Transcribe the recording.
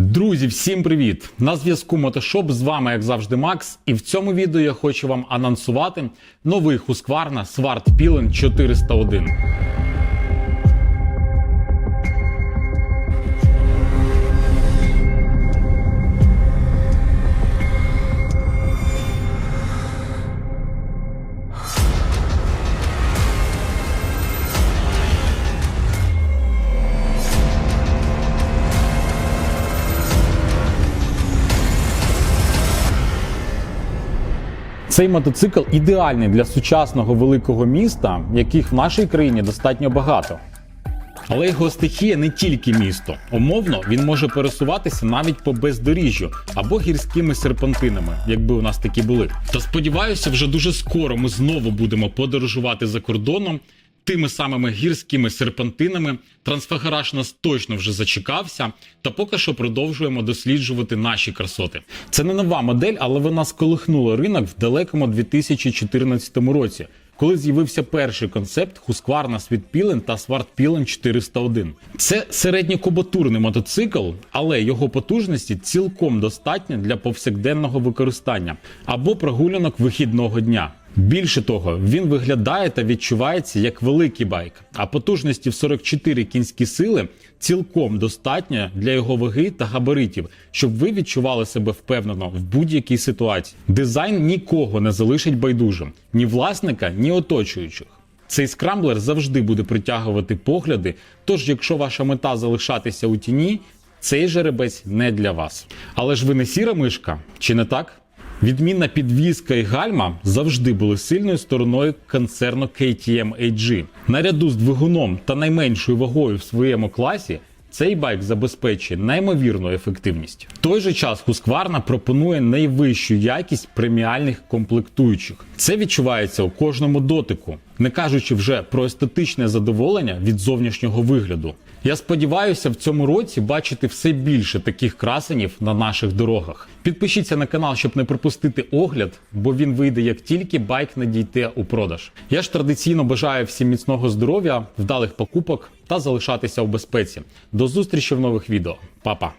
Друзі, всім привіт! На зв'язку Мотошоп з вами, як завжди, Макс. І в цьому відео я хочу вам анонсувати новий Husqvarna Smart Peeling 401. Цей мотоцикл ідеальний для сучасного великого міста, яких в нашій країні достатньо багато. Але його стихія не тільки місто. Умовно, він може пересуватися навіть по бездоріжжю або гірськими серпантинами, якби у нас такі були. Та сподіваюся, вже дуже скоро ми знову будемо подорожувати за кордоном тими самими гірськими серпантинами. Трансфагараж нас точно вже зачекався, та поки що продовжуємо досліджувати наші красоти. Це не нова модель, але вона сколихнула ринок в далекому 2014 році коли з'явився перший концепт Husqvarna Sweetpilen та Swartpilen 401. Це середньокубатурний мотоцикл, але його потужності цілком достатньо для повсякденного використання або прогулянок вихідного дня. Більше того, він виглядає та відчувається як великий байк, а потужності в 44 кінські сили цілком достатньо для його ваги та габаритів, щоб ви відчували себе впевнено в будь-якій ситуації. Дизайн нікого не залишить байдужим, ні власника, ні оточуючих. Цей скрамблер завжди буде притягувати погляди. Тож, якщо ваша мета залишатися у тіні, цей жеребець не для вас. Але ж ви не сіра мишка, чи не так? Відмінна підвізка і гальма завжди були сильною стороною концерну KTM AG. Наряду з двигуном та найменшою вагою в своєму класі. Цей байк забезпечує неймовірну ефективність. В той же час Husqvarna пропонує найвищу якість преміальних комплектуючих. Це відчувається у кожному дотику, не кажучи вже про естетичне задоволення від зовнішнього вигляду. Я сподіваюся в цьому році бачити все більше таких красенів на наших дорогах. Підпишіться на канал, щоб не пропустити огляд, бо він вийде як тільки байк надійде у продаж. Я ж традиційно бажаю всім міцного здоров'я, вдалих покупок та залишатися у безпеці. До зустрічі в нових відео. Па-па!